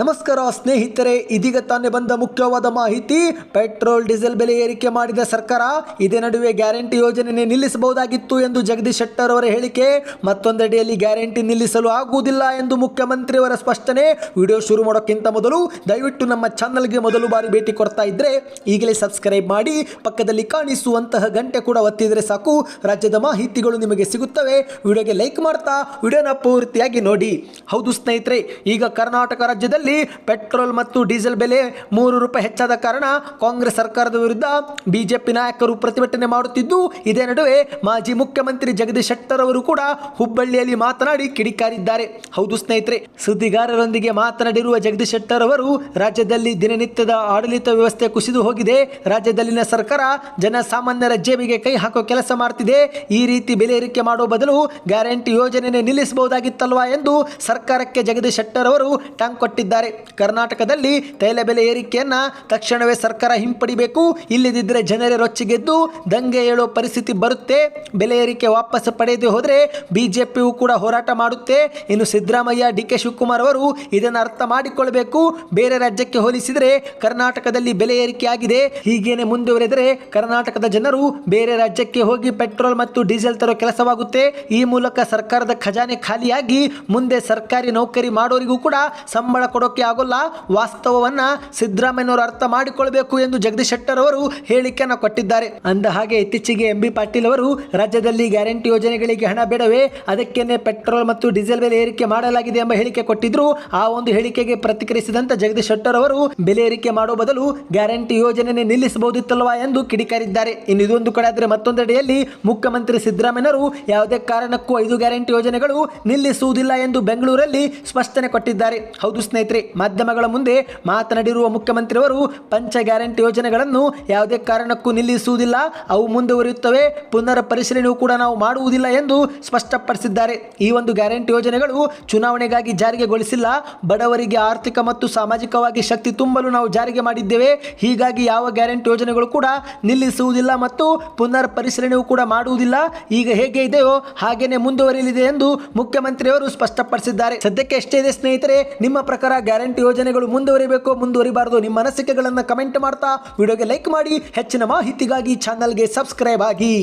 ನಮಸ್ಕಾರ ಸ್ನೇಹಿತರೆ, ಇದೀಗ ತಾನೇ ಬಂದ ಮುಖ್ಯವಾದ ಮಾಹಿತಿ, ಪೆಟ್ರೋಲ್, ಡೀಸೆಲ್ ಬೆಲೆ ಏರಿಕೆ ಮಾಡಿದ ಸರ್ಕಾರ ಇದೇ ನಡುವೆ ಗ್ಯಾರಂಟಿ ಯೋಜನೆ ನಿಲ್ಲಿಸಬಹುದಾಗಿತ್ತು ಎಂದು ಜಗದೀಶ್ ಶೆಟ್ಟರ್ ಅವರ ಹೇಳಿಕೆ. ಮತ್ತೊಂದೆಡೆಯಲ್ಲಿ ಗ್ಯಾರಂಟಿ ನಿಲ್ಲಿಸಲು ಆಗುವುದಿಲ್ಲ ಎಂದು ಮುಖ್ಯಮಂತ್ರಿಯವರ ಸ್ಪಷ್ಟನೆ. ವಿಡಿಯೋ ಶುರು ಮಾಡೋಕ್ಕಿಂತ ಮೊದಲು ದಯವಿಟ್ಟು ನಮ್ಮ ಚಾನಲ್ಗೆ ಮೊದಲು ಬಾರಿ ಭೇಟಿ ಕೊಡ್ತಾ ಇದ್ರೆ ಈಗಲೇ ಸಬ್ಸ್ಕ್ರೈಬ್ ಮಾಡಿ, ಪಕ್ಕದಲ್ಲಿ ಕಾಣಿಸುವಂತಹ ಗಂಟೆ ಕೂಡ ಒತ್ತಿದರೆ ಸಾಕು. ರಾಜ್ಯದ ಮಾಹಿತಿಗಳು ನಿಮಗೆ ಸಿಗುತ್ತವೆ. ವಿಡಿಯೋಗೆ ಲೈಕ್ ಮಾಡ್ತಾ, ವಿಡಿಯೋನ ಪೂರ್ತಿಯಾಗಿ ನೋಡಿ. ಹೌದು ಸ್ನೇಹಿತರೆ, ಈಗ ಕರ್ನಾಟಕ ರಾಜ್ಯದಲ್ಲಿ ಪೆಟ್ರೋಲ್ ಮತ್ತು ಡೀಸೆಲ್ ಬೆಲೆ ಮೂರು ರೂಪಾಯಿ ಹೆಚ್ಚಾದ ಕಾರಣ ಕಾಂಗ್ರೆಸ್ ಸರ್ಕಾರದ ವಿರುದ್ಧ ಬಿಜೆಪಿ ನಾಯಕರು ಪ್ರತಿಭಟನೆ ಮಾಡುತ್ತಿದ್ದು, ಇದೇ ನಡುವೆ ಮಾಜಿ ಮುಖ್ಯಮಂತ್ರಿ ಜಗದೀಶ್ ಶೆಟ್ಟರ್ ಅವರು ಕೂಡ ಹುಬ್ಬಳ್ಳಿಯಲ್ಲಿ ಮಾತನಾಡಿ ಕಿಡಿಕಾರಿದ್ದಾರೆ. ಹೌದು ಸ್ನೇಹಿತರೆ, ಸುದ್ದಿಗಾರರೊಂದಿಗೆ ಮಾತನಾಡಿರುವ ಜಗದೀಶ್ ಶೆಟ್ಟರ್ ಅವರು, ರಾಜ್ಯದಲ್ಲಿ ದಿನನಿತ್ಯದ ಆಡಳಿತ ವ್ಯವಸ್ಥೆ ಕುಸಿದು ಹೋಗಿದೆ. ರಾಜ್ಯದಲ್ಲಿನ ಸರ್ಕಾರ ಜನಸಾಮಾನ್ಯರ ಜೇಬಿಗೆ ಕೈ ಹಾಕೋ ಕೆಲಸ ಮಾಡ್ತಿದೆ. ಈ ರೀತಿ ಬೆಲೆ ಏರಿಕೆ ಮಾಡುವ ಬದಲು ಗ್ಯಾರಂಟಿ ಯೋಜನೆ ನಿಲ್ಲಿಸಬಹುದಾಗಿತ್ತಲ್ವಾ ಎಂದು ಸರ್ಕಾರಕ್ಕೆ ಜಗದೀಶ್ ಶೆಟ್ಟರ್ ಅವರು ಟಾಂಗ್ ಕೊಟ್ಟಿದ್ದಾರೆ. ಕರ್ನಾಟಕದಲ್ಲಿ ತೈಲ ಬೆಲೆ ಏರಿಕೆಯನ್ನ ತಕ್ಷಣವೇ ಸರ್ಕಾರ ಹಿಂಪಡಿಬೇಕು. ಇಲ್ಲದಿದ್ದರೆ ಜನರೇ ರೊಚ್ಚಿಗೆದ್ದು ದಂಗೆ ಏಳೋ ಪರಿಸ್ಥಿತಿ ಬರುತ್ತೆ. ಬೆಲೆ ಏರಿಕೆ ವಾಪಸ್ ಪಡೆಯದೆ ಹೋದರೆ ಬಿಜೆಪಿಯು ಕೂಡ ಹೋರಾಟ ಮಾಡುತ್ತೆ. ಇನ್ನು ಸಿದ್ದರಾಮಯ್ಯ, ಡಿ ಕೆ ಶಿವಕುಮಾರ್ ಅವರು ಇದನ್ನು ಅರ್ಥ ಮಾಡಿಕೊಳ್ಬೇಕು. ಬೇರೆ ರಾಜ್ಯಕ್ಕೆ ಹೋಲಿಸಿದರೆ ಕರ್ನಾಟಕದಲ್ಲಿ ಬೆಲೆ ಏರಿಕೆ ಆಗಿದೆ. ಹೀಗೇನೆ ಮುಂದುವರೆದರೆ ಕರ್ನಾಟಕದ ಜನರು ಬೇರೆ ರಾಜ್ಯಕ್ಕೆ ಹೋಗಿ ಪೆಟ್ರೋಲ್ ಮತ್ತು ಡೀಸೆಲ್ ತರೋ ಕೆಲಸವಾಗುತ್ತೆ. ಈ ಮೂಲಕ ಸರ್ಕಾರದ ಖಜಾನೆ ಖಾಲಿಯಾಗಿ ಮುಂದೆ ಸರ್ಕಾರಿ ನೌಕರಿ ಮಾಡೋರಿಗೂ ಕೂಡ ಸಂಬಳ ಕೊಡೋಕೆ ಆಗೋಲ್ಲ. ವಾಸ್ತವವನ್ನ ಸಿದ್ದರಾಮಯ್ಯನವರು ಅರ್ಥ ಮಾಡಿಕೊಳ್ಬೇಕು ಎಂದು ಜಗದೀಶ್ ಶೆಟ್ಟರ್ ಅವರು ಹೇಳಿಕೆಯನ್ನು ಕೊಟ್ಟಿದ್ದಾರೆ. ಅಂದ ಹಾಗೆ ಇತ್ತೀಚೆಗೆ ಎಂ ಪಾಟೀಲ್ ಅವರು, ರಾಜ್ಯದಲ್ಲಿ ಗ್ಯಾರಂಟಿ ಯೋಜನೆಗಳಿಗೆ ಹಣ ಬೇಡವೇ, ಅದಕ್ಕೇನೆ ಪೆಟ್ರೋಲ್ ಮತ್ತು ಡೀಸೆಲ್ ಬೆಲೆ ಏರಿಕೆ ಮಾಡಲಾಗಿದೆ ಎಂಬ ಹೇಳಿಕೆ ಕೊಟ್ಟಿದ್ರು. ಆ ಒಂದು ಹೇಳಿಕೆಗೆ ಪ್ರತಿಕ್ರಿಯಿಸಿದಂತ ಜಗದೀಶ್ ಶೆಟ್ಟರ್ ಅವರು, ಬೆಲೆ ಏರಿಕೆ ಮಾಡುವ ಬದಲು ಗ್ಯಾರಂಟಿ ಯೋಜನೆ ನಿಲ್ಲಿಸಬಹುದಿತ್ತಲ್ವಾ ಎಂದು ಕಿಡಿಕಾರಿದ್ದಾರೆ. ಇನ್ನು ಇದೊಂದು ಕಡೆ ಆದರೆ ಮತ್ತೊಂದೆಡೆಯಲ್ಲಿ ಮುಖ್ಯಮಂತ್ರಿ ಸಿದ್ದರಾಮಯ್ಯನವರು ಯಾವುದೇ ಕಾರಣಕ್ಕೂ ಐದು ಗ್ಯಾರಂಟಿ ಯೋಜನೆಗಳು ನಿಲ್ಲಿಸುವುದಿಲ್ಲ ಎಂದು ಬೆಂಗಳೂರಲ್ಲಿ ಸ್ಪಷ್ಟನೆ ಕೊಟ್ಟಿದ್ದಾರೆ. ಹೌದು ಸ್ನೇಹಿತರೆ ಮಾಧ್ಯಮಗಳ ಮುಂದೆ ಮಾತನಾಡಿರುವ ಮುಖ್ಯಮಂತ್ರಿಯವರು ಪಂಚ ಗ್ಯಾರಂಟಿ ಯೋಜನೆಗಳನ್ನು ಯಾವುದೇ ಕಾರಣಕ್ಕೂ ನಿಲ್ಲಿಸುವುದಿಲ್ಲ. ಅವು ಮುಂದುವರಿಯುತ್ತವೆ. ಪುನರ್ ಪರಿಶೀಲನೆಯೂ ಕೂಡ ನಾವು ಮಾಡುವುದಿಲ್ಲ ಎಂದು ಸ್ಪಷ್ಟಪಡಿಸಿದ್ದಾರೆ. ಈ ಒಂದು ಗ್ಯಾರಂಟಿ ಯೋಜನೆಗಳು ಚುನಾವಣೆಗಾಗಿ ಜಾರಿಗೆಗೊಳಿಸಿಲ್ಲ ಬಡವರಿಗೆ ಆರ್ಥಿಕ ಮತ್ತು ಸಾಮಾಜಿಕವಾಗಿ ಶಕ್ತಿ ತುಂಬಲು ನಾವು ಜಾರಿಗೆ ಮಾಡಿದ್ದೇವೆ. ಹೀಗಾಗಿ ಯಾವ ಗ್ಯಾರಂಟಿ ಯೋಜನೆಗಳು ಕೂಡ ನಿಲ್ಲಿಸುವುದಿಲ್ಲ ಮತ್ತು ಪುನರ್ ಪರಿಶೀಲನೆಯೂ ಕೂಡ ಮಾಡುವುದಿಲ್ಲ. ಈಗ ಹೇಗೆ ಇದೆಯೋ ಹಾಗೇನೆ ಮುಂದುವರಿಯಲಿದೆ ಎಂದು ಮುಖ್ಯಮಂತ್ರಿಯವರು ಸ್ಪಷ್ಟಪಡಿಸಿದ್ದಾರೆ. ಸದ್ಯಕ್ಕೆ ಎಷ್ಟೇ ಇದೆ ಸ್ನೇಹಿತರೆ, ನಿಮ್ಮ ಪ್ರಕಾರ ಗ್ಯಾರಂಟಿ ಯೋಜನೆಗಳು ಮುಂದುವರಿಬೇಕು, ಮುಂದುವರಿಬಾರದು ನಿಮ್ಮ ಅನಿಸಿಕೆಗಳನ್ನು ಕಮೆಂಟ್ ಮಾಡ್ತಾ, ವಿಡಿಯೋಗೆ ಲೈಕ್ ಮಾಡಿ, ಹೆಚ್ಚಿನ ಮಾಹಿತಿಗಾಗಿ ಚಾನಲ್ಗೆ ಸಬ್ಸ್ಕ್ರೈಬ್ ಆಗಿ.